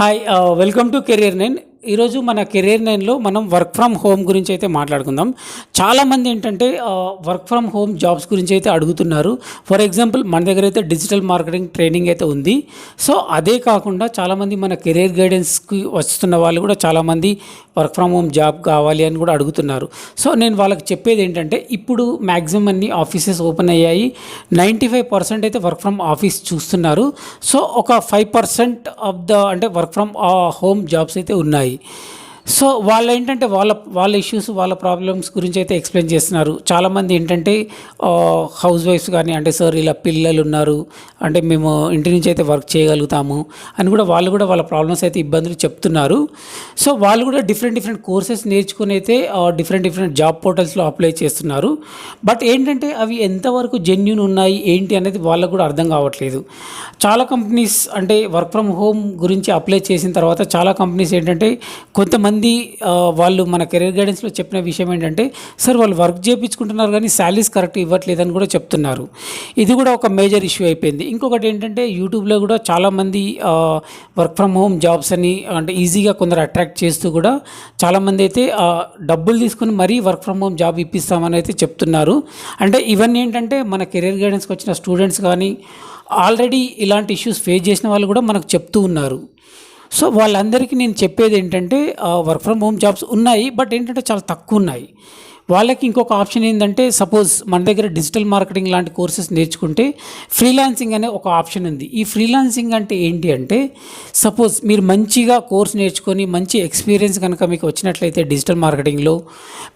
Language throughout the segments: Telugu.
Hi welcome to career nine ఈరోజు మన కెరీర్ నైన్లో మనం వర్క్ ఫ్రమ్ హోమ్ గురించి అయితే మాట్లాడుకుందాం. చాలామంది ఏంటంటే వర్క్ ఫ్రమ్ హోమ్ జాబ్స్ గురించి అయితే అడుగుతున్నారు. ఫర్ ఎగ్జాంపుల్ మన దగ్గర అయితే డిజిటల్ మార్కెటింగ్ ట్రైనింగ్ అయితే ఉంది. సో అదే కాకుండా చాలామంది మన కెరియర్ గైడెన్స్కి వస్తున్న వాళ్ళు కూడా చాలామంది వర్క్ ఫ్రమ్ హోమ్ జాబ్ కావాలి అని కూడా అడుగుతున్నారు. సో నేను వాళ్ళకి చెప్పేది ఏంటంటే ఇప్పుడు మ్యాక్సిమం అన్ని ఆఫీసెస్ ఓపెన్ అయ్యాయి. నైంటీ ఫైవ్ పర్సెంట్ అయితే వర్క్ ఫ్రమ్ ఆఫీస్ చూస్తున్నారు. సో ఒక ఫైవ్ పర్సెంట్ ఆఫ్ ద అంటే వర్క్ ఫ్రమ్ హోమ్ జాబ్స్ అయితే ఉన్నాయి. হয় సో వాళ్ళు ఏంటంటే వాళ్ళ వాళ్ళ ఇష్యూస్ వాళ్ళ ప్రాబ్లమ్స్ గురించి అయితే ఎక్స్ప్లెయిన్ చేస్తున్నారు. చాలామంది ఏంటంటే హౌస్ వైఫ్స్ కానీ అంటే సార్ ఇలా పిల్లలు ఉన్నారు అంటే మేము ఇంటి నుంచి అయితే వర్క్ చేయగలుగుతాము అని కూడా వాళ్ళు కూడా వాళ్ళ ప్రాబ్లమ్స్ అయితే ఇబ్బందులు చెప్తున్నారు. సో వాళ్ళు కూడా డిఫరెంట్ డిఫరెంట్ కోర్సెస్ నేర్చుకుని అయితే డిఫరెంట్ డిఫరెంట్ జాబ్ పోర్టల్స్లో అప్లై చేస్తున్నారు. బట్ ఏంటంటే అవి ఎంతవరకు జెన్యున్ ఉన్నాయి ఏంటి అనేది వాళ్ళకు కూడా అర్థం కావట్లేదు. చాలా కంపెనీస్ అంటే వర్క్ ఫ్రమ్ హోమ్ గురించి అప్లై చేసిన తర్వాత చాలా కంపెనీస్ ఏంటంటే కొంతమంది ఆ, వాళ్ళు మన కెరీర్ గైడెన్స్లో చెప్పిన విషయం ఏంటంటే సార్ వాళ్ళు వర్క్ చేయించుకుంటున్నారు కానీ శాలరీస్ కరెక్ట్ ఇవ్వట్లేదని కూడా చెప్తున్నారు. ఇది కూడా ఒక మేజర్ ఇష్యూ అయిపోయింది. ఇంకొకటి ఏంటంటే యూట్యూబ్లో కూడా చాలామంది వర్క్ ఫ్రమ్ హోమ్ జాబ్స్ అని అంటే ఈజీగా కొందరు అట్రాక్ట్ చేస్తూ కూడా చాలామంది అయితే డబ్బులు తీసుకుని మరీ వర్క్ ఫ్రమ్ హోమ్ జాబ్ ఇప్పిస్తామని అయితే చెప్తున్నారు. అంటే ఇవన్నీ ఏంటంటే మన కెరీర్ గైడెన్స్కి వచ్చిన స్టూడెంట్స్ కానీ ఆల్రెడీ ఇలాంటి ఇష్యూస్ ఫేస్ చేసిన వాళ్ళు కూడా మనకు చెప్తూ ఉన్నారు. సో వాళ్ళందరికీ నేను చెప్పేది ఏంటంటే వర్క్ ఫ్రమ్ హోమ్ జాబ్స్ ఉన్నాయి బట్ ఏంటంటే చాలా తక్కువ ఉన్నాయి. వాళ్ళకి ఇంకొక ఆప్షన్ ఏంటంటే సపోజ్ మన దగ్గర డిజిటల్ మార్కెటింగ్ లాంటి కోర్సెస్ నేర్చుకుంటే ఫ్రీలాన్సింగ్ అనే ఒక ఆప్షన్ ఉంది. ఈ ఫ్రీలాన్సింగ్ అంటే ఏంటి అంటే సపోజ్ మీరు మంచిగా కోర్స్ నేర్చుకొని మంచి ఎక్స్పీరియన్స్ కనుక మీకు వచ్చినట్లయితే డిజిటల్ మార్కెటింగ్లో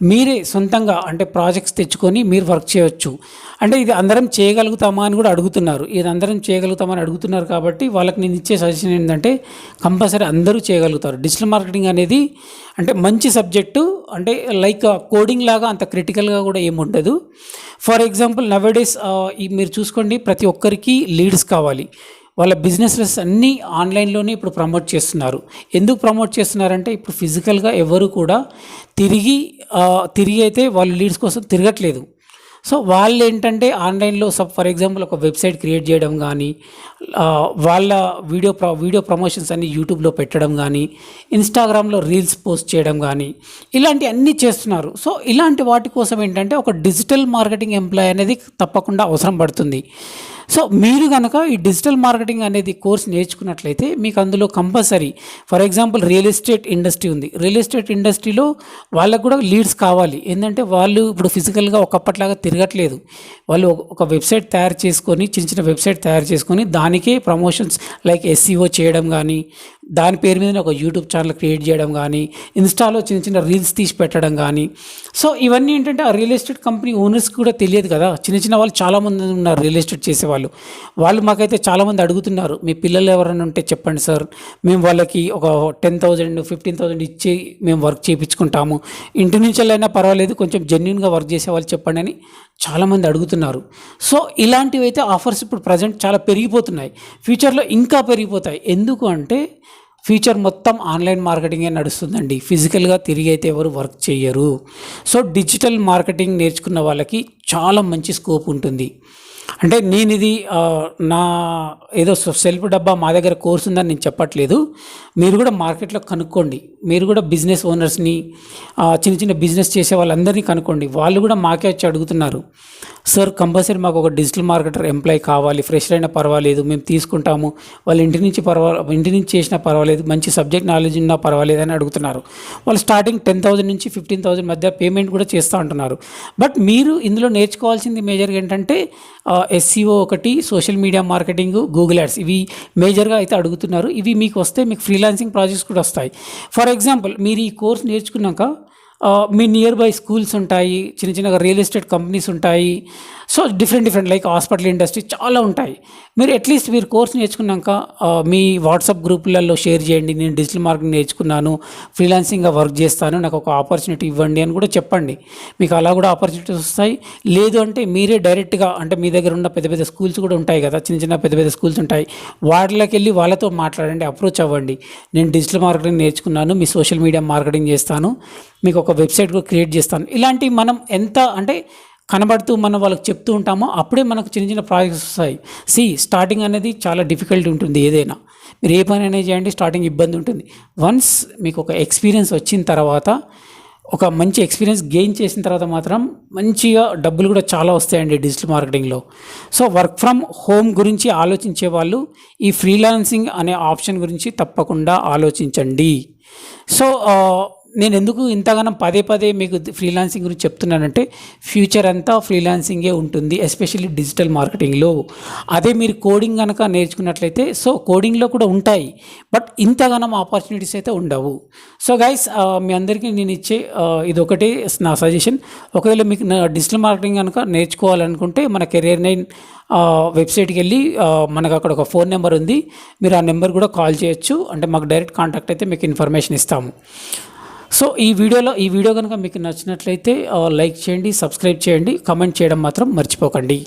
మీరే సొంతంగా అంటే ప్రాజెక్ట్స్ తెచ్చుకొని మీరు వర్క్ చేయవచ్చు అంటే ఇది అందరం చేయగలుగుతామా అని కూడా అడుగుతున్నారు. ఇది అందరం చేయగలుగుతామని అడుగుతున్నారు కాబట్టి వాళ్ళకి నేను ఇచ్చే సజెషన్ ఏంటంటే కంపల్సరీ అందరూ చేయగలుగుతారు. డిజిటల్ మార్కెటింగ్ అనేది అంటే మంచి సబ్జెక్టు అంటే లైక్ కోడింగ్ uh, లాగా అంత క్రిటికల్గా కూడా ఏముండదు ఫర్ ఎగ్జాంపుల్ నవడేస్ మీరు చూసుకోండి ప్రతి ఒక్కరికి లీడ్స్ కావాలి. వాళ్ళ బిజినెసెస్ అన్నీ ఆన్లైన్లోనే ఇప్పుడు ప్రమోట్ చేస్తున్నారు. ఎందుకు ప్రమోట్ చేస్తున్నారంటే ఇప్పుడు ఫిజికల్గా ఎవరు కూడా తిరిగి uh, తిరిగి అయితే వాళ్ళు లీడ్స్ కోసం తిరగట్లేదు. సో వాళ్ళు ఏంటంటే ఆన్లైన్లో సబ్ ఫర్ ఎగ్జాంపుల్ ఒక వెబ్సైట్ క్రియేట్ చేయడం కానీ వాళ్ళ వీడియో ప్ర వీడియో ప్రమోషన్స్ అన్ని యూట్యూబ్లో పెట్టడం కానీ ఇన్స్టాగ్రామ్లో రీల్స్ పోస్ట్ చేయడం కానీ ఇలాంటి అన్నీ చేస్తున్నారు. సో ఇలాంటి వాటి కోసం ఏంటంటే ఒక డిజిటల్ మార్కెటింగ్ ఎంప్లాయ్ అనేది తప్పకుండా అవసరం పడుతుంది. సో మీరు కనుక ఈ డిజిటల్ మార్కెటింగ్ అనేది కోర్స్ నేర్చుకున్నట్లయితే మీకు అందులో compulsory for example real estate industry ఉంది. రియల్ ఎస్టేట్ ఇండస్ట్రీలో వాళ్ళకు కూడా లీడ్స్ కావాలి. ఏంటంటే వాళ్ళు ఇప్పుడు ఫిజికల్గా ఒకప్పట్లాగా తిరగట్లేదు. వాళ్ళు ఒక- ఒక వెబ్సైట్ తయారు చేసుకొని చిన్న చిన్న వెబ్సైట్ తయారు చేసుకొని దానికే ప్రమోషన్స్ లైక్ ఎస్సీఓ చేయడం కానీ దాని పేరు మీద ఒక యూట్యూబ్ ఛానల్ క్రియేట్ చేయడం కానీ ఇన్స్టాలో చిన్న చిన్న రీల్స్ తీసి పెట్టడం కానీ సో ఇవన్నీ ఏంటంటే ఆ రియల్ ఎస్టేట్ కంపెనీ ఓనర్స్కి కూడా తెలియదు కదా. చిన్న చిన్న వాళ్ళు చాలామంది ఉన్నారు రియల్ ఎస్టేట్ చేసేవాళ్ళు. వాళ్ళు మాకైతే చాలామంది అడుగుతున్నారు మీ పిల్లలు ఎవరైనా ఉంటే చెప్పండి సార్. మేము వాళ్ళకి ఒక టెన్ థౌజండ్ ఫిఫ్టీన్ థౌజండ్ ఇచ్చి మేము వర్క్ చేయించుకుంటాము. ఇంటి నుంచి వెళ్ళైనా పర్వాలేదు కొంచెం జెన్యున్గా వర్క్ చేసే వాళ్ళు చెప్పండి అని చాలామంది అడుగుతున్నారు. సో ఇలాంటివి అయితే ఆఫర్స్ ఇప్పుడు ప్రజెంట్ చాలా పెరిగిపోతున్నాయి. ఫ్యూచర్లో ఇంకా పెరిగిపోతాయి. ఎందుకు అంటే ఫ్యూచర్ మొత్తం ఆన్లైన్ మార్కెటింగే నడుస్తుందండి. ఫిజికల్గా తిరిగి అయితే ఎవరు వర్క్ చేయరు సో డిజిటల్ మార్కెటింగ్ నేర్చుకున్న వాళ్ళకి చాలా మంచి స్కోప్ ఉంటుంది. అంటే నేను ఇది నా ఏదో సెల్ఫ్ డబ్బా మా దగ్గర కోర్స్ ఉందని నేను చెప్పట్లేదు. మీరు కూడా మార్కెట్లో కనుక్కోండి. మీరు కూడా బిజినెస్ ఓనర్స్ని చిన్న చిన్న బిజినెస్ చేసే వాళ్ళందరినీ కనుక్కోండి. వాళ్ళు కూడా మాకే వచ్చి అడుగుతున్నారు. సార్ కంపల్సరీ మాకు ఒక డిజిటల్ మార్కెటర్ ఎంప్లాయ్ కావాలి. ఫ్రెష్ అయినా పర్వాలేదు. మేము తీసుకుంటాము. వాళ్ళ ఇంటి నుంచి పర్వా ఇంటి నుంచి చేసినా పర్వాలేదు. మంచి సబ్జెక్ట్ నాలెడ్జ్ ఉన్నా పర్వాలేదు అని అడుగుతున్నారు. వాళ్ళు స్టార్టింగ్ టెన్ థౌసండ్ నుంచి ఫిఫ్టీన్ థౌసండ్ మధ్య పేమెంట్ కూడా చేస్తూ ఉంటున్నారు. బట్ మీరు ఇందులో నేర్చుకోవాల్సింది మేజర్గా ఏంటంటే ఎస్సీఓ ఒకటి social media marketing Google ads ఇవి మేజర్గా అయితే అడుగుతున్నారు. ఇవి మీకు వస్తే మీకు ఫ్రీలాన్సింగ్ ప్రాజెక్ట్స్ కూడా వస్తాయి. ఫర్ ఎగ్జాంపుల్ మీరు ఈ కోర్స్ నేర్చుకున్నాక మీ నియర్ బై స్కూల్స్ ఉంటాయి చిన్న చిన్నగా రియల్ ఎస్టేట్ కంపెనీస్ ఉంటాయి so different different like hospital industry చాలా ఉంటాయి. మీరు అట్లీస్ట్ మీరు కోర్స్ నేర్చుకున్నాక మీ వాట్సాప్ గ్రూపులలో షేర్ చేయండి నేను డిజిటల్ మార్కెటింగ్ నేర్చుకున్నాను ఫ్రీలాన్సింగ్గా వర్క్ చేస్తాను నాకు ఒక ఆపర్చునిటీ ఇవ్వండి అని కూడా చెప్పండి. మీకు అలా కూడా ఆపర్చునిటీస్ వస్తాయి. లేదు అంటే మీరే డైరెక్ట్గా అంటే మీ దగ్గర ఉన్న పెద్ద పెద్ద స్కూల్స్ కూడా ఉంటాయి కదా చిన్న చిన్న పెద్ద పెద్ద స్కూల్స్ ఉంటాయి. వాటిలోకి వెళ్ళి వాళ్ళతో మాట్లాడండి అప్రోచ్ అవ్వండి. నేను డిజిటల్ మార్కెటింగ్ నేర్చుకున్నాను మీ సోషల్ మీడియా మార్కెటింగ్ చేస్తాను మీకు ఒక వెబ్సైట్ కూడా క్రియేట్ చేస్తాను. ఇలాంటివి మనం ఎంత అంటే కనబడుతూ మనం వాళ్ళకి చెప్తూ ఉంటామో అప్పుడే మనకు చిన్న చిన్న ప్రాజెక్ట్స్ వస్తాయి. సి స్టార్టింగ్ అనేది చాలా డిఫికల్ట్ ఉంటుంది ఏదైనా. మీరు ఏ పని అనేది చేయండి స్టార్టింగ్ ఇబ్బంది ఉంటుంది. వన్స్ మీకు ఒక ఎక్స్పీరియన్స్ వచ్చిన తర్వాత ఒక మంచి ఎక్స్పీరియన్స్ గెయిన్ చేసిన తర్వాత మాత్రం మంచిగా డబ్బులు కూడా చాలా వస్తాయండి డిజిటల్ మార్కెటింగ్లో సో వర్క్ ఫ్రమ్ హోమ్ గురించి ఆలోచించే వాళ్ళు ఈ ఫ్రీలాన్సింగ్ అనే ఆప్షన్ గురించి తప్పకుండా ఆలోచించండి. సో uh, నేను ఎందుకు ఇంతగానం పదే పదే మీకు ఫ్రీలాన్సింగ్ గురించి చెప్తున్నానంటే ఫ్యూచర్ అంతా ఫ్రీలాన్సింగే ఉంటుంది ఎస్పెషల్లీ డిజిటల్ మార్కెటింగ్లో. అదే మీరు కోడింగ్ కనుక నేర్చుకున్నట్లయితే సో కోడింగ్లో కూడా ఉంటాయి బట్ ఇంతగానం ఆపర్చునిటీస్ అయితే ఉండవు. సో గైస్ మీ అందరికీ నేను ఇచ్చే ఇది ఒకటే నా సజెషన్. ఒకవేళ మీకు నా డిజిటల్ మార్కెటింగ్ కనుక నేర్చుకోవాలనుకుంటే మన కెరియర్ నైన్ వెబ్సైట్కి వెళ్ళి మనకు అక్కడ ఒక ఫోన్ నెంబర్ ఉంది. మీరు ఆ నెంబర్ కూడా కాల్ చేయొచ్చు. అంటే మాకు డైరెక్ట్ కాంటాక్ట్ అయితే మీకు ఇన్ఫర్మేషన్ ఇస్తాము. సో ఈ వీడియోలో ఈ వీడియో కనుక మీకు నచ్చినట్లయితే లైక్ చేయండి సబ్స్క్రైబ్ చేయండి కమెంట్ చేయడం మాత్రం మర్చిపోకండి.